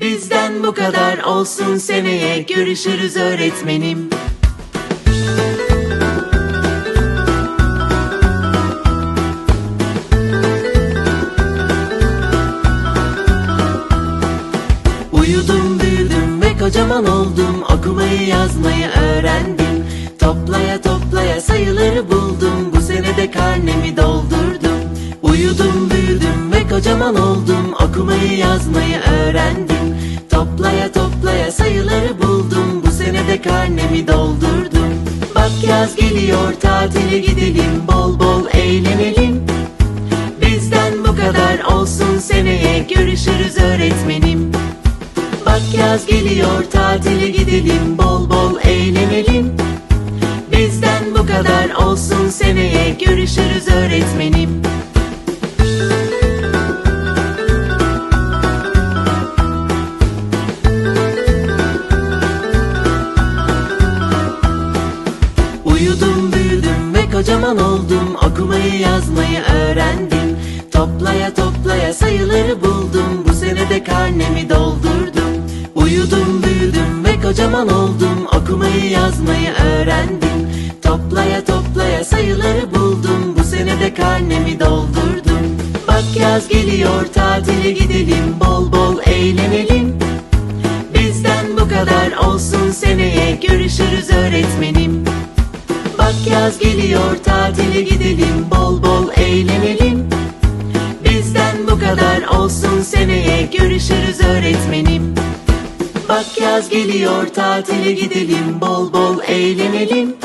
Bizden bu kadar olsun seneye. Görüşürüz öğretmenim. Uyudum büyüdüm ve kocaman oldum. Okumayı yazmayı öğrendim. Toplaya toplaya sayıları buldum. Bu senede karnemi doldurdum. Uyudum büyüdüm ve kocaman oldum. Okumayı yazmayı öğrendim Toplaya sayıları buldum. Bu senede karnemi doldurdum. Bak yaz geliyor tatile gidelim Bol bol eğlenelim. Bizden bu kadar olsun seneye görüşürüz öğretmenim. Bak yaz geliyor tatile gidelim bol bol eğlenelim. Bizden bu kadar olsun seneye görüşürüz öğretmenim Uyudum büyüdüm ve kocaman oldum. Okumayı yazmayı öğrendim. Toplaya toplaya sayıları buldum. Bu senede karnemi doldurdum. Uyudum büyüdüm ve kocaman oldum. Okumayı yazmayı öğrendim. Toplaya toplaya sayıları buldum. Bu senede karnemi doldurdum. Bak yaz geliyor tatile gidelim. Bol bol eğlenelim. Bizden bu kadar olsun seneye. Görüşürüz öğretmenim yaz geliyor tatile gidelim bol bol eğlenelim. Bizden bu kadar olsun seneye görüşürüz öğretmenim. Bak yaz geliyor tatile gidelim bol bol eğlenelim.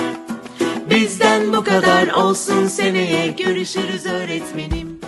Bizden bu kadar olsun seneye görüşürüz öğretmenim